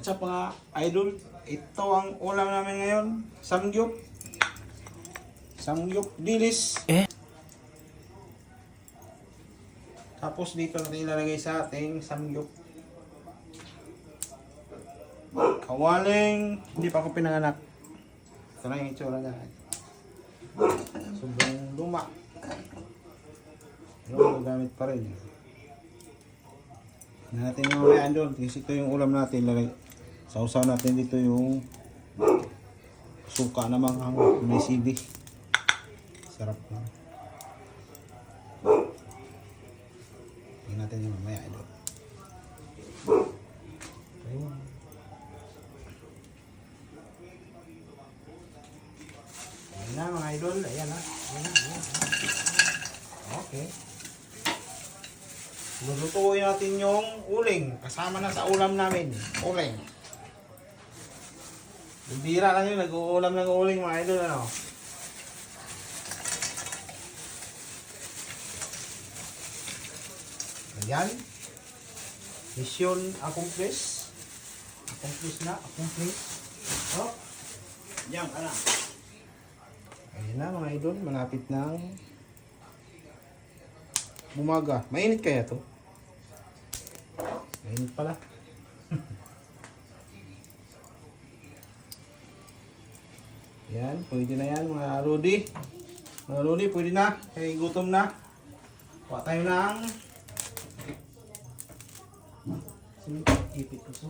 At sa mga idol, ito ang ulam namin ngayon. Samgyup. Samgyup dilis. Eh? Tapos dito natin ilalagay sa ating samgyup. Kawaling, hindi pa ako pinanganak. Ito na yung itsura niya. Sobrang luma. Pero gamit pa rin. Na natin yung mamaya doon. Kasi ito yung ulam natin. Lalagay. Sausaw natin dito yung suka na manghang. May sili. Sarap na. Tingnan natin yung mamaya doon. Ayun. Na mga idol. Ayan na. Ayan na. Ayan na. Okay. Lulutuin natin yung uling. Kasama na sa ulam namin. Uling. Bira lang yun. Nag-uulam ng uling mga idol. Ano? Ayan. Mission accomplished. Accomplished na. Accomplished. Oh. Diyan ka na. Ayan na mga idol. Malapit ng bumaga. Mainit kaya to? Mainit pala. yan, pwede na yan mga Rudy. Mga Rudy, pwede na. Kaya gutom na. Kuha tayo ng... Ipit ko to?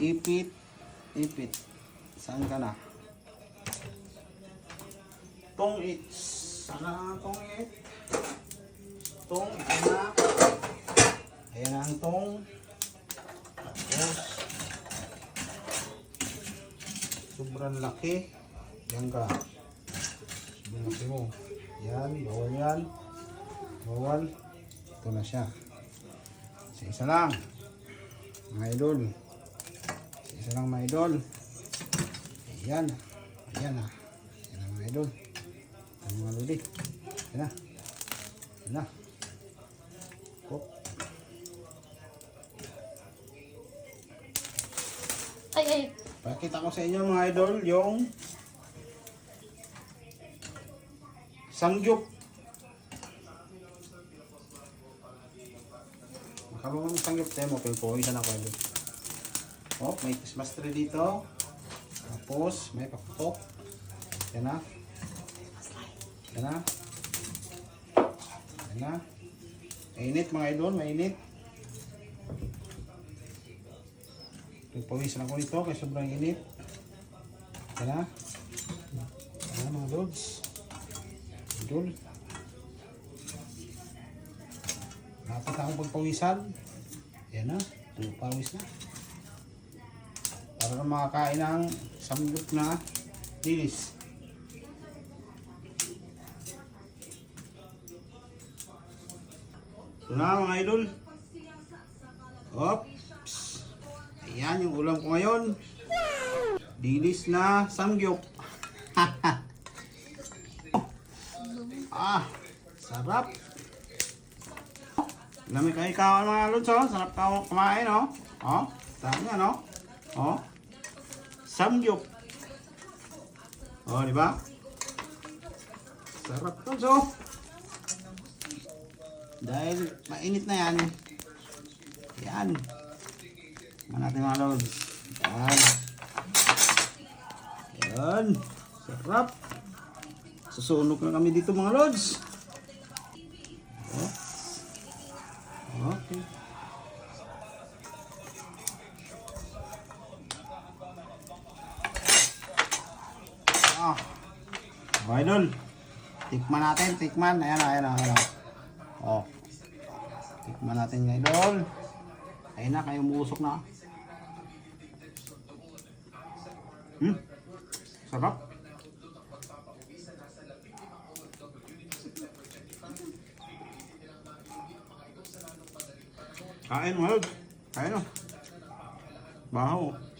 Ipit. Ipit. Saan ka na? Tong it. Sana tong it. Tong, na. Ayan ang tong. Sobrang laki. Yan ka. Sobrang mo. Yan, bawal yan. Bawal. Ito na siya. Isa isa lang. Mga idol. Isa isa lang mga idol. Ayan. Ayan na. Ayan na mga idol. Ang mga lodi. Ayan na. Ayan na. Ay, ay. Pakita ko sa inyo mga idol yung sangyup. Makalungan ng sangyup tayo mo, pero po, isa na ko idol. Oh, may Christmas tree dito. Tapos, may paputok. Yan na. Yan na. Yan na. Mainit mga idol, mainit. Pagpawisan ako nito kaya sobrang init. Yan na. Yan mga lods. Idol. Dapat akong pagpawisan. Yan na. Pagpawis na. Para na makakain ng samgyup na dilis. Ito na mga idol. Oops. Ayan yung ulam ko ngayon. Dilis na samgyup. ah, sarap. Lami kayo ikaw mga lods, oh. Sarap ka kumain, oh. Oh, sarap nga, no? Oh. Samgyup. Oh, di ba? Sarap lods, oh. Dahil mainit na yan. Yan. Tingnan natin mga lods. Yan. Yan. Sarap. Susunog na kami dito mga lods. Oh. Okay. Ah. Oh, idol. Tikman natin, tikman. Ayan ayan ayan. Oh. Tikman natin idol. Ayun na, kayo umusok na. Hmm. Sarap. Kain mo, Kain mo. Bahaw.